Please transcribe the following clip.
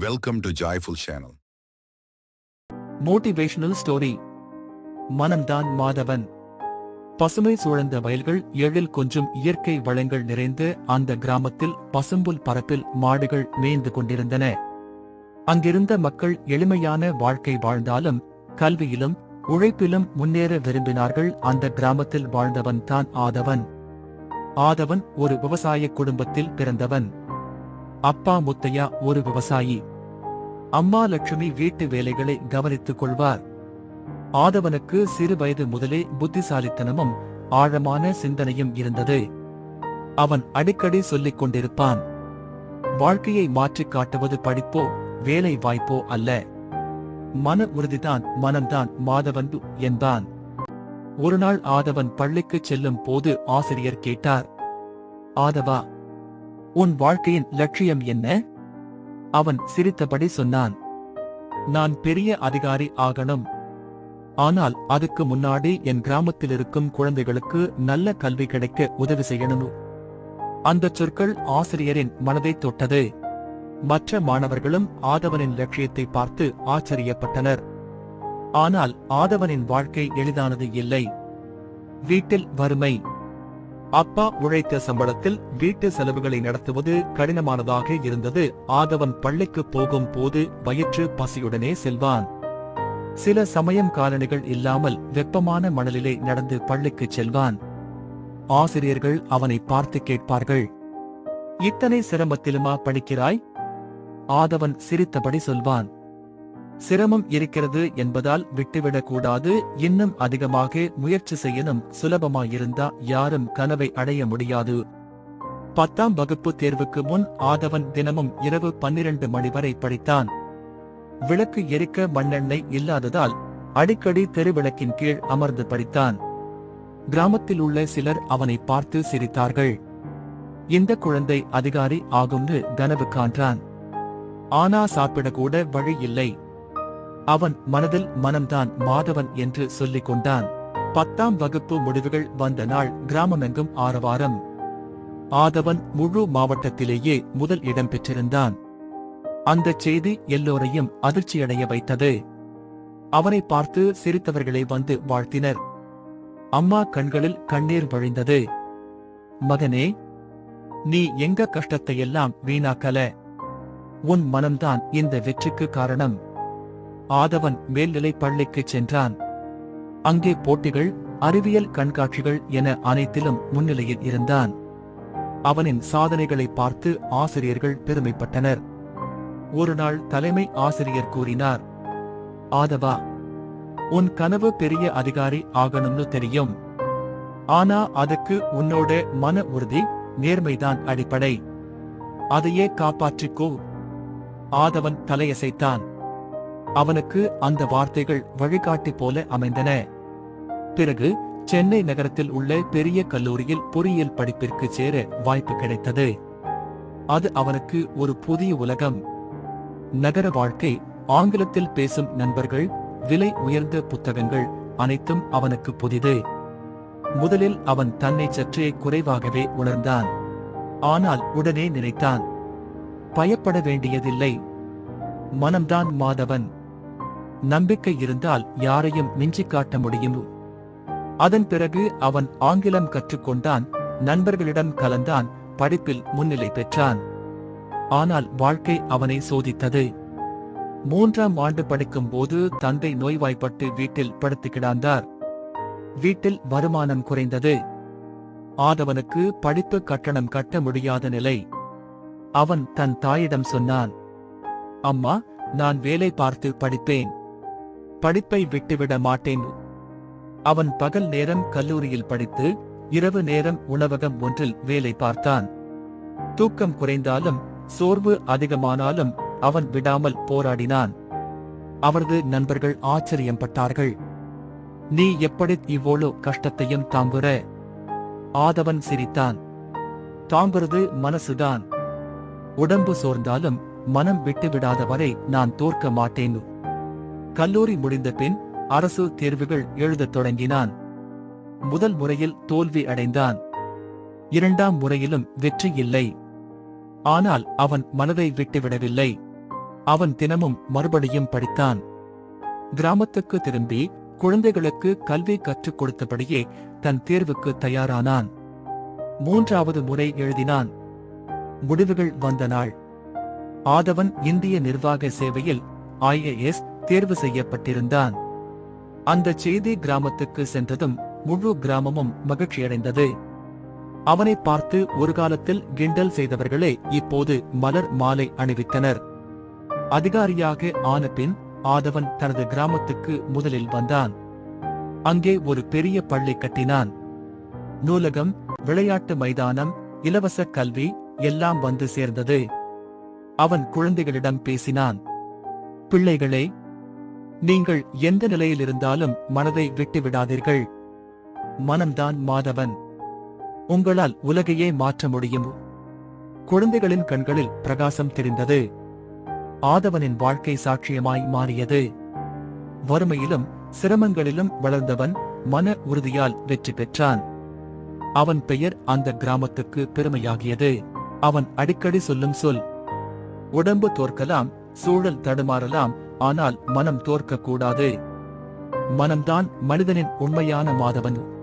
Welcome to Joyful Channel. Motivational story மனம்தான் மாதவன். பசுமை சூழ்ந்த வயல்கள் எழில் கொஞ்சம் இயற்கை வளங்கள் நிறைந்து அந்த கிராமத்தில் பசும்புல் பரப்பில் மாடுகள் மேய்ந்து கொண்டிருந்தன. அங்கிருந்த மக்கள் எளிமையான வாழ்க்கை வாழ்ந்தாலும் கல்வியிலும் உழைப்பிலும் முன்னேற விரும்பினார்கள். அந்த கிராமத்தில் வாழ்ந்தவன் தான் ஆதவன். ஆதவன் ஒரு விவசாய குடும்பத்தில் பிறந்தவன். அப்பா முத்தையா ஒரு விவசாயி. அம்மா லட்சுமி வீட்டு வேலைகளை கவனித்துக் கொள்வார். ஆதவனுக்கு சிறு வயது முதலே புத்திசாலித்தனமும் ஆழமான சிந்தனையும் இருந்தது. அவன் அடிக்கடி சொல்லிக் கொண்டிருப்பான். வாழ்க்கையை மாற்றிக் காட்டுவது படிப்போ வேலை வாய்ப்போ அல்ல. மன உறுதிதான் மனம்தான் மாதவன் என்பான். ஒருநாள் ஆதவன் பள்ளிக்குச் செல்லும் போது ஆசிரியர் கேட்டார் ஆதவா உன் வாழ்க்கையின் லட்சியம் என்ன? அவன் சிரித்தபடி சொன்னான். நான் பெரிய அதிகாரி ஆகணும். ஆனால் அதுக்கு முன்னாடி என் கிராமத்தில் இருக்கும் குழந்தைகளுக்கு நல்ல கல்வி கிடைக்க உதவி செய்யணும். அந்த சொற்கள் ஆசிரியரின் மனதை தொட்டது. மற்ற மாணவர்களும் ஆதவனின் லட்சியத்தை பார்த்து ஆச்சரியப்பட்டனர். ஆனால் ஆதவனின் வாழ்க்கை எளிதானது இல்லை. வீட்டில் வறுமை அப்பா உழைத்த சம்பளத்தில் வீட்டு செலவுகளை நடத்துவது கடினமானதாக இருந்தது. ஆதவன் பள்ளிக்கு போகும் போது வயிற்று பசியுடனே செல்வான். சில சமயம் காலணிகள் இல்லாமல் வெப்பமான மணலிலே நடந்து பள்ளிக்குச் செல்வான். ஆசிரியர்கள் அவனை பார்த்து கேட்பார்கள். இத்தனை சிரமத்திலுமா படிக்கிறாய்? ஆதவன் சிரித்தபடி சொல்வான். சிரமம் இருக்கிறது என்பதால் விட்டுவிடக்கூடாது. இன்னும் அதிகமாக முயற்சி செய்யணும். சுலபமாயிருந்தா யாரும் கனவை அடைய முடியாது. பத்தாம் வகுப்பு தேர்வுக்கு முன் ஆதவன் தினமும் இரவு பன்னிரண்டு மணி வரை படித்தான். விளக்கு எரிக்க மண்ணெண்ணெய் இல்லாததால் அடிக்கடி தெருவிளக்கின் கீழ் அமர்ந்து படித்தான். கிராமத்தில் உள்ள சிலர் அவனை பார்த்து சிரித்தார்கள். இந்த குழந்தை அதிகாரி ஆகும்னு கனவு காண்றான். ஆனா சாப்பிடக்கூட வழி இல்லை. அவன் மனதில் மனம்தான் மாதவன் என்று சொல்லிக் கொண்டான் பத்தாம் வகுப்பு முடிவுகள் வந்த நாள் கிராமமெங்கும் ஆரவாரம். ஆதவன் முழு மாவட்டத்திலேயே முதல் இடம் பெற்றிருந்தான். அந்தச் செய்தி எல்லோரையும் அதிர்ச்சியடைய வைத்தது. அவனை பார்த்து சிரித்தவர்களே வந்து வாழ்த்தினர். அம்மா கண்களில் கண்ணீர் வழிந்தது. மகனே நீ எங்க கஷ்டத்தையெல்லாம் வீணாக்கல? உன் மனம்தான் இந்த வெற்றிக்கு காரணம். ஆதவன் மேல்நிலை பள்ளிக்குச் சென்றான். அங்கே போட்டிகள் அறிவியல் கண்காட்சிகள் என அனைத்திலும் முன்னிலையில் இருந்தான். அவனின் சாதனைகளை பார்த்து ஆசிரியர்கள் பெருமைப்பட்டனர். ஒரு நாள் தலைமை ஆசிரியர் கூறினார் ஆதவா உன் கனவு பெரிய அதிகாரி ஆகணும்னு தெரியும். ஆனா அதுக்கு உன்னோட மன உறுதி நேர்மைதான் அடிப்படை. அதையே காப்பாற்றிக்கோ. ஆதவன் தலையசைத்தான். அவனுக்கு அந்த வார்த்தைகள் வழிகாட்டி போல அமைந்தன. பிறகு சென்னை நகரத்தில் உள்ள பெரிய கல்லூரியில் பொறியியல் படிப்பிற்கு சேர வாய்ப்பு கிடைத்தது. அது அவனுக்கு ஒரு புதிய உலகம். நகர வாழ்க்கை ஆங்கிலத்தில் பேசும் நண்பர்கள் விலை உயர்ந்த புத்தகங்கள் அனைத்தும் அவனுக்கு புதிது. முதலில் அவன் தன்னை சற்றே குறைவாகவே உணர்ந்தான். ஆனால் உடனே நினைத்தான். பயப்பட வேண்டியதில்லை. மனம்தான் மாதவன். நம்பிக்கை இருந்தால் யாரையும் மிஞ்சி காட்ட முடியும். அதன் பிறகு அவன் ஆங்கிலம் கற்றுக்கொண்டான் நண்பர்களிடம் கலந்தான் படிப்பில் முன்னிலை பெற்றான். ஆனால் வாழ்க்கை அவனை சோதித்தது. மூன்றாம் ஆண்டு படிக்கும் போது தந்தை நோய்வாய்ப்பட்டு வீட்டில் படுத்து கிடந்தார். வீட்டில் வருமானம் குறைந்தது. ஆதவனுக்கு படிப்பு கட்டணம் கட்ட முடியாத நிலை. அவன் தன் தாயிடம் சொன்னான் அம்மா நான் வேலை பார்த்து படிப்பேன். படிப்பை விட்டுவிட மாட்டேன். அவன் பகல் நேரம் கல்லூரியில் படித்து இரவு நேரம் உணவகம் ஒன்றில் வேலை பார்த்தான். தூக்கம் குறைந்தாலும் சோர்வு அதிகமானாலும் அவன் விடாமல் போராடினான். அவரது நண்பர்கள் ஆச்சரியப்பட்டார்கள். நீ எப்படி இவ்வளோ கஷ்டத்தையும் தாங்குற? ஆதவன் சிரித்தான். தாங்குறது மனசுதான். உடம்பு சோர்ந்தாலும் மனம் விட்டுவிடாத வரை நான் தோற்க மாட்டேன். கல்லூரி முடிந்த பின் அரசு தேர்வுகள் எழுதத் தொடங்கினான். முதல் முறையில் தோல்வி அடைந்தான். இரண்டாம் முறையிலும் வெற்றி இல்லை. ஆனால் அவன் மனதை விட்டுவிடவில்லை. அவன் தினமும் மறுபடியும் படித்தான். கிராமத்துக்கு திரும்பி குழந்தைகளுக்கு கல்வி கற்றுக் கொடுத்தபடியே தன் தேர்வுக்கு தயாரானான். மூன்றாவது முறை எழுதினான். முடிவுகள் வந்த நாள். ஆதவன் இந்திய நிர்வாக சேவையில் ஐஏஎஸ் தேர்வு செய்யப்பட்டிருந்தான். அந்த செய்தி கிராமத்துக்கு சென்றதும் முழு கிராமமும் மகிழ்ச்சியடைந்தது. அவனை பார்த்து ஒரு காலத்தில் கிண்டல் செய்தவர்களே இப்போது மலர் மாலை அணிவித்தனர். அதிகாரியாக ஆன பின் ஆதவன் தனது கிராமத்துக்கு முதலில் வந்தான். அங்கே ஒரு பெரிய பள்ளி கட்டினான். நூலகம் விளையாட்டு மைதானம் இலவச கல்வி எல்லாம் வந்து சேர்ந்தது. அவன் குழந்தைகளிடம் பேசினான். பிள்ளைகளே நீங்கள் எந்த நிலையில் இருந்தாலும் மனதை விட்டு விடாதீர்கள் மனம்தான் மாதவன். உங்களால் உலகையே மாற்ற முடியும். குழந்தைகளின் கண்களில் பிரகாசம் தெரிந்தது. ஆதவனின் வாழ்க்கை சாட்சியமாய் மாறியது. வறுமையிலும் சிரமங்களிலும் வளர்ந்தவன் மன உறுதியால் வெற்றி பெற்றான். அவன் பெயர் அந்த கிராமத்துக்கு பெருமையாகியது. அவன் அடிக்கடி சொல்லும் சொல் உடம்பு தோற்கலாம் சூழல் தடுமாறலாம் ஆனால் மனம் தோற்கக்கூடாது. மனம்தான் மனிதனின் உண்மையான மாதவன்.